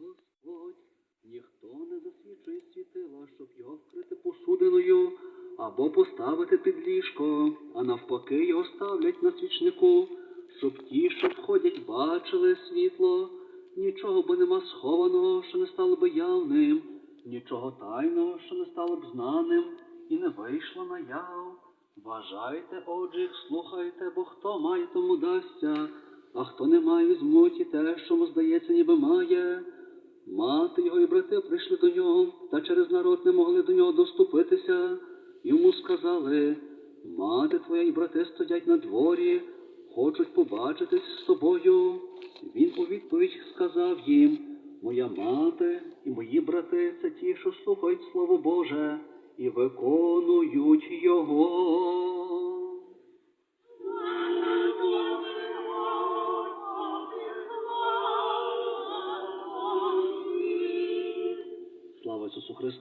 Господь, ніхто не засвічує світила, щоб його вкрити посудиною або поставити під ліжко, а навпаки його ставлять на свічнику, щоб ті, що входять, бачили світло. Нічого бо нема схованого, що не стало би явним, нічого тайного, що не стало б знаним, і не вийшло наяв. Бажайте, отже, слухайте, бо хто має, тому дасться, а хто не має, візьмуть те, що здається, ніби має. Мати його і брати прийшли до нього, та через народ не могли до нього доступитися. Йому сказали, мати твоя і брати стоять на дворі, хочуть побачитись з тобою. Він у відповідь сказав їм, моя мати і мої брати це ті, що слухають Слово Боже і виконують Jesús